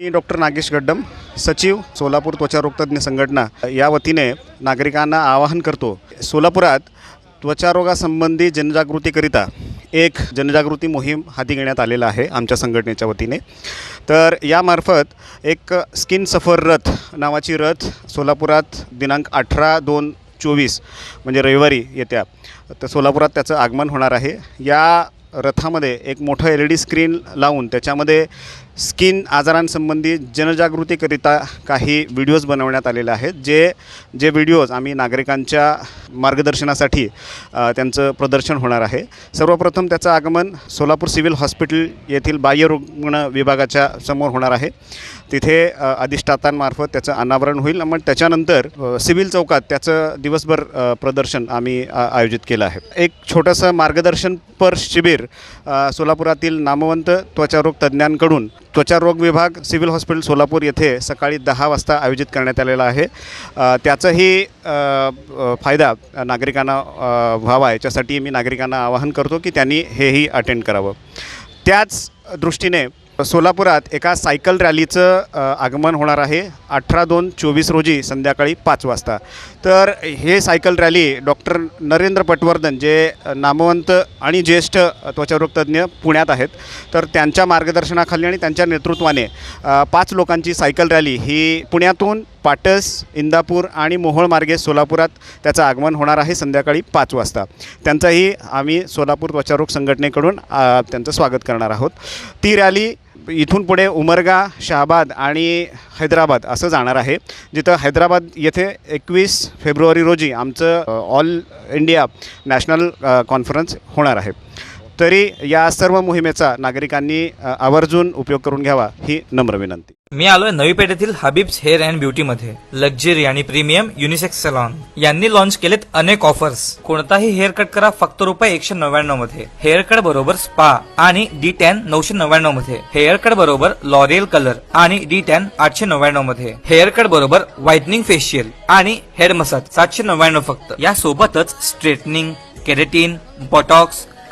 मी doctor Nagesh Gaddam सचिव सोलापूर त्वचारोग तज्ज्ञ संघटना. या वतीने नागरिकांना आवाहन करतो सोलापुरात त्वचारोगासंबंधी जनजागृतीकरिता एक जनजागृती मोहीम हाती घेण्यात आलेला आहे आमच्या संघटनेच्या वतीने. तर यामार्फत एक स्किन सफर रथ नावाची रथ सोलापुरात दिनांक अठरा दोन चोवीस म्हणजे रविवारी येत्या. तर सोलापुरात त्याचं आगमन होणार आहे. या रथामध्ये एक मोठं एल ई डी स्क्रीन लावून त्याच्यामध्ये स्किन आजारांसंबंधी जनजागृतीकरिता काही व्हिडिओज बनवण्यात आलेले आहेत जे जे व्हिडिओज आम्ही नागरिकांच्या मार्गदर्शनासाठी त्यांचं प्रदर्शन होणार आहे. सर्वप्रथम त्याचं आगमन सोलापूर सिव्हिल हॉस्पिटल येथील बाह्यरुग्ण विभागाच्या समोर होणार आहे. तिथे अधिष्ठातांमार्फत त्याचं अनावरण होईल. मग त्याच्यानंतर सिव्हिल चौकात त्याचं दिवसभर प्रदर्शन आम्ही आयोजित केलं आहे. एक छोटंसं मार्गदर्शनपर शिबिर सोलापुरातील नामवंत त्वचारोग तज्ज्ञांकडून त्वचारोग विभाग सिव्हिल हॉस्पिटल सोलापूर येथे सकाळी दहा वाजता आयोजित करण्यात आलेला आहे. त्याचाही फायदा नागरिकांना व्हावा याच्यासाठी मी नागरिकांना आवाहन करतो की त्यांनी हेही अटेंड करावं. त्याच दृष्टीने सोलापुरात एका सायकल रॅलीचं आगमन होणार आहे अठरा दोन चोवीस रोजी संध्याकाळी पाच वाजता. तर हे cycle rally doctor Narendra Patwardhan जे नामवंत आणि ज्येष्ठ त्वचारोगतज्ञ पुण्यात आहेत तर त्यांच्या मार्गदर्शनाखाली आणि त्यांच्या नेतृत्वाने पाच लोकांची सायकल रॅली ही पुण्यातून पाटस इंदापूर आणि मोहोळ मार्गे सोलापुरात त्याचं आगमन होणार आहे संध्याकाळी पाच वाजता. त्यांचाही आम्ही सोलापूर त्वचारोग संघटनेकडून त्यांचं स्वागत करणार आहोत. ती रॅली इथून पुढे उमरगा शहाबाद आणि हैदराबाद असं जाणार आहे. जिथं हैदराबाद येथे एकवीस फेब्रुवारी रोजी आमचं ऑल इंडिया नॅशनल कॉन्फरन्स होणार आहे. तरी या सर्व मोहिमेचा नागरिकांनी आवर्जून उपयोग करून घ्यावा ही नम्र विनंती. मी आलोय नवी पेठेतील हबीब्स हेअर अँड ब्युटी मध्ये. लक्झरी आणि प्रीमियम युनिसेक्स सलॉन यांनी लॉन्च केलेत अनेक ऑफर्स कोणताही हेअर कट करा फक्त रुपये एकशे नव्याण्णवमध्ये. हेअर कट बरोबर स्पा आणि डी टॅन नऊशे नव्याण्णवमध्ये. हेअर कट बरोबर लॉरियल कलर आणि डी टॅन आठशे नव्याण्णवमध्ये. हेअर कट बरोबर व्हाइटनिंग फेशियल आणि हेड मसाज सातशे नव्याण्णव फक्त. या सोबतच straightening keratin botox